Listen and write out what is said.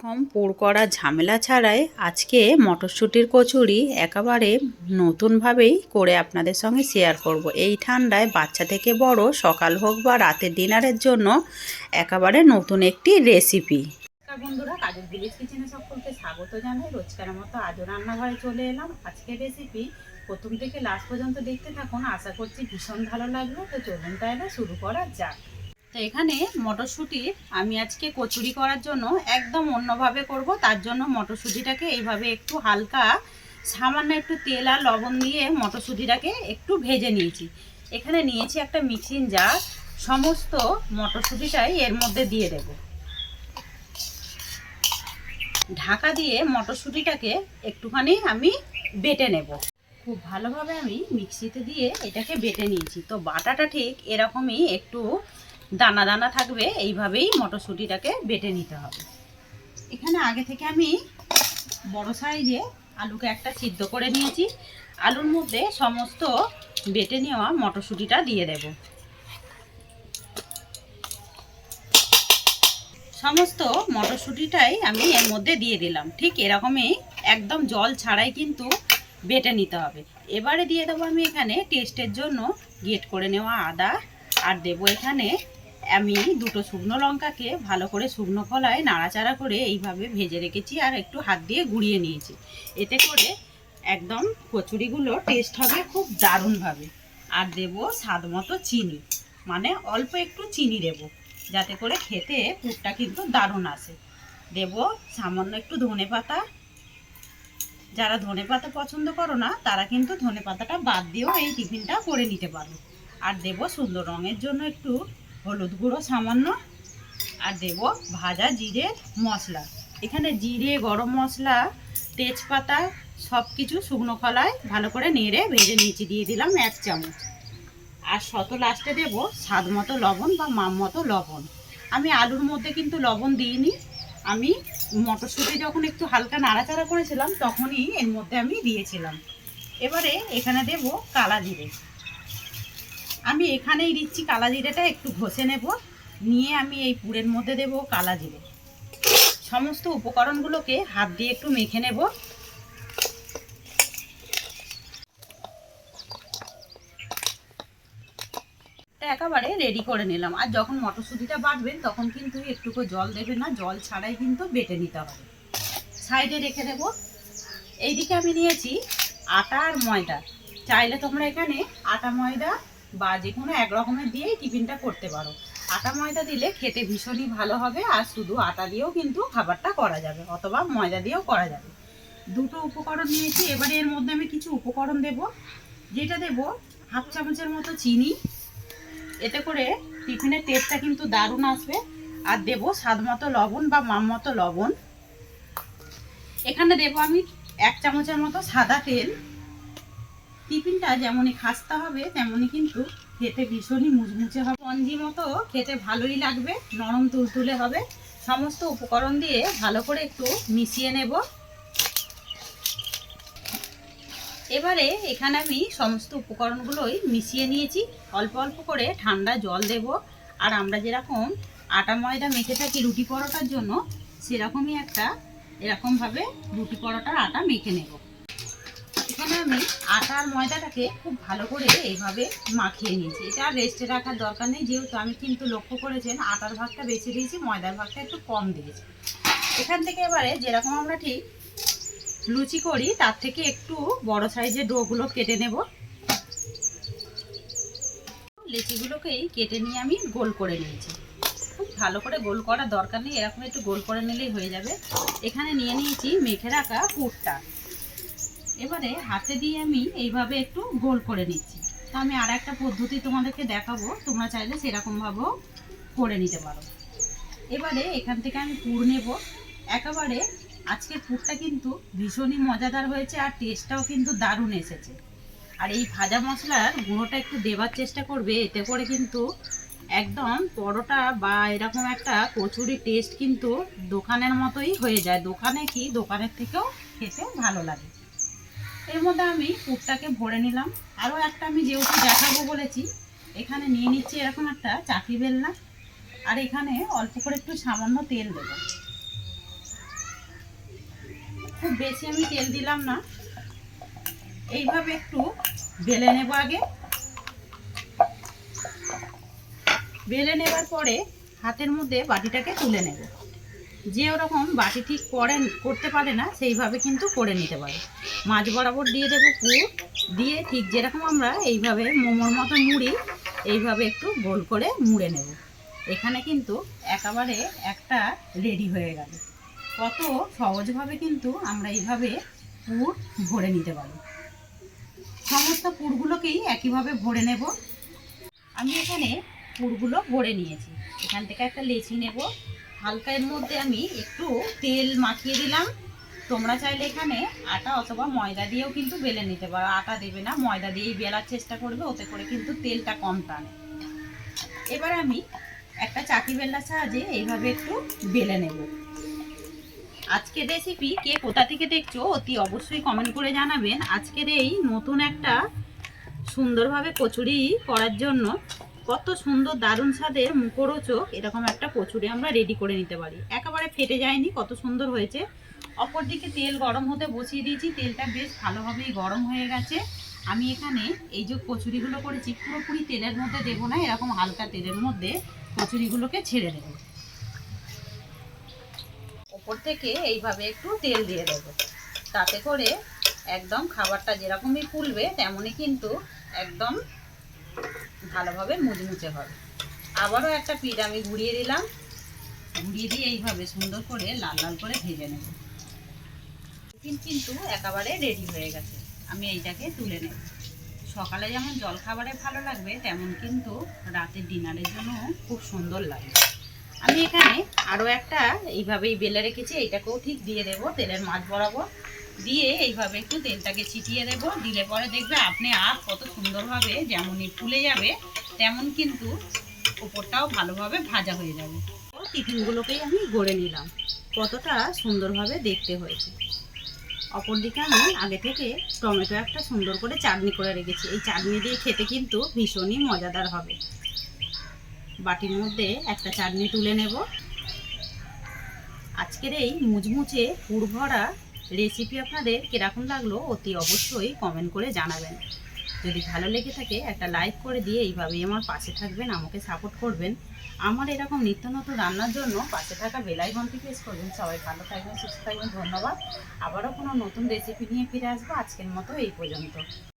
কম পুর করা ঝামেলা ছাড়াই আজকে মটরশুঁটির কচুরি একেবারে নতুনভাবেই করে আপনাদের সঙ্গে শেয়ার করব। এই ঠান্ডায় বাচ্চা থেকে বড়, সকাল হোক বা রাতের ডিনারের জন্য একেবারে নতুন একটি রেসিপি বন্ধুরা কাজের ভিলেজ কিচেনে সকলকে স্বাগত জানাই। রোজকার মতো আজও রান্নাঘরে চলে এলাম। আজকের রেসিপি প্রথম থেকে লাস্ট পর্যন্ত দেখতে থাকুন। আশা করছি ভীষণ ভালো লাগবে। তো চলুন তাহলে শুরু করা যাক। তো এখানে মটরশুঁটি আমি আজকে কচুরি করার জন্য একদম অন্যভাবে করব। তার জন্য মটরশুঁটিটাকে এইভাবে একটু হালকা, সামান্য একটু তেল আর লবণ দিয়ে মটরশুঁটিটাকে একটু ভেজে নিয়েছি। এখানে নিয়েছি একটা মিক্সিং জার। সমস্ত মটরশুঁটিটাই এর মধ্যে দিয়ে দেব। ঢাকা দিয়ে মটরশুঁটিটাকে একটুখানি আমি বেটে নেব। খুব ভালোভাবে আমি মিক্সিতে দিয়ে এটাকে বেটে নিয়েছি। তো বাটাটা ঠিক এরকমই একটু দানা দানা থাকবে, এইভাবেই মটরশুঁটিটাকে বেটে নিতে হবে। এখানে আগে থেকে আমি বড় সাইজে আলুকে একটা সিদ্ধ করে নিয়েছি। আলুর মধ্যে সমস্ত বেটে নেওয়া মটরশুঁটিটা দিয়ে দেব। সমস্ত মটরশুঁটিটাই আমি এর মধ্যে দিয়ে দিলাম। ঠিক এরকমই একদম জল ছাড়াই কিন্তু বেটে নিতে হবে। এবারে দিয়ে দেবো আমি এখানে টেস্টের জন্য গেট করে নেওয়া আদা, আর দেবো এখানে আমি দুটো শুকনো লঙ্কাকে ভালো করে শুকনো কলায় নাড়াচাড়া করে এইভাবে ভেজে রেখেছি আর একটু হাত দিয়ে গুঁড়িয়ে নিয়েছি। এতে করে একদম কচুরিগুলো টেস্ট হবে খুব দারুণভাবে। আর দেব স্বাদ মতো চিনি। মানে অল্প একটু চিনি দেব। যাতে করে খেতে পুরটা কিন্তু দারুণ আসে। দেব সামান্য একটু ধনে পাতা। যারা ধনে পাতা পছন্দ করো না, তারা কিন্তু ধনে পাতাটা বাদ দিয়েও এই টিফিনটা করে নিতে পারো। আর দেব সুন্দর রঙের জন্য একটু হলুদ গুঁড়ো সামান্য, আর দেব ভাজা জিরে মশলা। এখানে জিরে, গরম মশলা, তেজপাতা সব কিছু শুকনো খলায় ভালো করে নেড়ে ভেজে নিচে দিয়ে দিলাম এক চামচ। আর শত লাস্টে দেব স্বাদ মতো লবণ বা মাম মতো লবণ। আমি আলুর মধ্যে কিন্তু লবণ দিইনি। আমি মটরশুঁটি যখন একটু হালকা নাড়াচাড়া করেছিলাম, তখনই এর মধ্যে আমি দিয়েছিলাম। এবারে এখানে দেব কালা জিরে। আমি এখানেই দিচ্ছি কালা জিরেটা, একটু ঘষে নেব। নিয়ে আমি এই পুরের মধ্যে দেব কালা জিরে। সমস্ত উপকরণগুলোকে হাত দিয়ে একটু মেখে নেব। একেবারে রেডি করে নিলাম। আর যখন মটরশুঁটিটা বাটবেন, তখন কিন্তু একটুকু জল দেবেন না। জল ছাড়াই কিন্তু বেটে নিতে হবে। সাইডে রেখে দেব। এইদিকে আমি নিয়েছি আটা আর ময়দা। চাইলে তোমরা এখানে আটা, ময়দা বা যে কোনো এক রকমের দিয়েই টিফিনটা করতে পারো। আটা ময়দা দিলে খেতে ভীষণই ভালো হবে আর শুধু আটা দিয়েও কিন্তু খাবারটা করা যাবে অথবা ময়দা দিয়েও করা যাবে। দুটো উপকরণ নিয়েছি, এবারে এর মধ্যে আমি কিছু উপকরণ দেব। যেটা দেব হাফ চামচের মতো চিনি। এতে করে টিফিনের টেস্টটা কিন্তু দারুণ আসবে। আর দেব স্বাদ মতো লবণ বা মাম মতো লবণ। এখানে দেব আমি এক চামচের মতো সাদা তেল। টিফিনটা যেমনই খাস্তা হবে, তেমনই কিন্তু খেতে ভীষণই মুচমুচে হবে। পঞ্জি মতো খেতে ভালোই লাগবে, নরম তুলতুলে হবে। সমস্ত উপকরণ দিয়ে ভালো করে একটু মিশিয়ে নেব। এবারে এখানে আমি সমস্ত উপকরণগুলোই মিশিয়ে নিয়েছি। অল্প অল্প করে ঠান্ডা জল দেব। আর আমরা যেরকম আটা ময়দা মেখে থাকি রুটি পরোটার জন্য, সেরকমই একটা এরকমভাবে রুটি পরোটার আটা মেখে নেব। এখানে আমি আটা আর ময়দাটাকে খুব ভালো করে এইভাবে মাখিয়ে নিয়েছি। এটা আর রেস্টে রাখার দরকার নেই, যেহেতু আমি কিন্তু লক্ষ্য করেছেন আটার ভাগটা বেশি দিয়েছি, ময়দার ভাগটা একটু কম দিয়েছি। এখান থেকে এবারে যেরকম আমরা ঠিক লুচি করি, তার থেকে একটু বড় সাইজের ডোগুলো কেটে নেব। লিচিগুলোকেই কেটে নিয়ে আমি গোল করে নিয়েছি। খুব ভালো করে গোল করার দরকার নেই, এরকম একটু গোল করে নিলেই হয়ে যাবে। এখানে নিয়ে নিয়েছি মেখে রাখা পুরটা। এবারে হাতে দিয়ে আমি এইভাবে একটু গোল করে নিচ্ছি। তো আমি আর একটা পদ্ধতি তোমাদেরকে দেখাবো, তোমরা চাইলে সেরকমভাবেও করে নিতে পারো। এবারে এখান থেকে আমি পুর নেব। একেবারে আজকের পুরটা কিন্তু ভীষণই মজাদার হয়েছে আর টেস্টটাও কিন্তু দারুণ এসেছে। আর এই ভাজা মশলার গুঁড়োটা একটু দেওয়ার চেষ্টা করবে, এতে করে কিন্তু একদম পরোটা বা এরকম একটা কচুরি টেস্ট কিন্তু দোকানের মতোই হয়ে যায়। দোকানে কি? দোকানের থেকেও খেতে ভালো লাগে। এর মধ্যে আমি পুরটাকে ভরে নিলাম। আরও একটা আমি যেহেতু দেখাবো বলেছি, এখানে নিয়ে নিচ্ছি এরকম একটা চাকি বেলনা। আর এখানে অল্প করে একটু সামান্য তেল দেবো। খুব বেশি আমি তেল দিলাম না। এইভাবে একটু বেলে নেব আগে। বেলে নেবার পরে হাতের মধ্যে বাটিটাকে তুলে নেব। যে ওরকম বাটি ঠিক করে করতে পারে না, সেইভাবে কিন্তু করে নিতে পারে। মাছ বরাবর দিয়ে দেবো পুর। দিয়ে ঠিক যেরকম আমরা এইভাবে মোমোর মতো মুড়ি এইভাবে একটু গোল করে মুড়ে নেব। এখানে কিন্তু একেবারে একটা রেডি হয়ে গেল। কত সহজভাবে কিন্তু আমরা এইভাবে পুর ভরে নিতে পারি। সমস্ত পুরগুলোকেই একইভাবে ভরে নেব। আমি এখানে পুরগুলো ভরে নিয়েছি। এখান থেকে একটা লেচি নেব। হালকা এর মধ্যে আমি একটু তেল মাখিয়ে দিলাম। তোমরা চাইলে এখানে আটা অথবা ময়দা দিয়েও কিন্তু বেলে নিতে পারো। আটা দেবে না, ময়দা দিয়েই বেলার চেষ্টা করবে, ওতে করে কিন্তু তেলটা কম টানে। এবার আমি একটা চাকি বেল্লার সাহায্যে এইভাবে একটু বেলে নেব। আজকের রেসিপি কে কোথা থেকে দেখছ অতি অবশ্যই কমেন্ট করে জানাবেন। আজকের এই নতুন একটা সুন্দরভাবে কচুরি করার জন্য কত সুন্দর দারুণ স্বাদের মুখরোচক এরকম একটা কচুরি আমরা রেডি করে নিতে পারি। একেবারে ফেটে যায়নি, কত সুন্দর হয়েছে। অপরদিকে তেল গরম হতে বসিয়ে দিয়েছি। তেলটা বেশ ভালোভাবেই গরম হয়ে গেছে। আমি এখানে এই যে কচুরিগুলো করেছি, পুরোপুরি তেলের মধ্যে দেবো না, এরকম হালকা তেলের মধ্যে কচুরিগুলোকে ছেড়ে দেবো। ওপর থেকে এইভাবে একটু তেল দিয়ে দেবো। তাতে করে একদম খাবারটা যেরকমই ফুলবে, তেমনই কিন্তু একদম ভালোভাবে মুচমুচে হবে। আবারও একটা পিঠ আমি ঘুরিয়ে দিলাম। ঘুরিয়ে দিয়ে এইভাবে সুন্দর করে লাল লাল করে ভেজে নেব। কিন্তু একেবারে রেডি হয়ে গেছে। আমি এইটাকে তুলে নেব। সকালে যেমন জলখাবারে ভালো লাগবে, তেমন কিন্তু রাতের ডিনারের জন্য খুব সুন্দর লাগবে আমি এখানে আরও একটা এইভাবেই বেলে রেখেছি, এইটাকেও ঠিক দিয়ে দেবো তেলের মাছ বরাবর। দিয়ে এইভাবে একটু তেলটাকে ছিটিয়ে দেবো। দিলে পরে দেখবে আপনি আর কত সুন্দরভাবে যেমনই ফুলে যাবে, তেমন কিন্তু ওপরটাও ভালোভাবে ভাজা হয়ে যাবে। টিফিনগুলোকেই আমি গড়ে নিলাম। কতটা সুন্দরভাবে দেখতে হয়েছে। অপরদিকে আমি আগে থেকে টমেটো একটা সুন্দর করে চাটনি করে রেখেছি। এই চাটনি দিয়ে খেতে কিন্তু ভীষণই মজাদার হবে। বাটির মধ্যে একটা চাটনি তুলে নেব। আজকের এই মুচমুচে পুরভরা রেসিপি আপনাদের কীরকম লাগল অতি অবশ্যই কমেন্ট করে জানাবেন। যদি ভালো লেগে থাকে, একটা লাইক করে দিয়ে এইভাবেই আমার পাশে থাকবেন, আমাকে সাপোর্ট করবেন। আমার এরকম নিত্য নতুন রান্নার জন্য পাশে থাকা বেলাই বন্ধু প্রেস করবেন। সবাই ভালো থাকবেন, সুস্থ থাকবেন, ধন্যবাদ। আবারও কোনো নতুন রেসিপি নিয়ে ফিরে আসব আজকের মতো এই পর্যন্ত।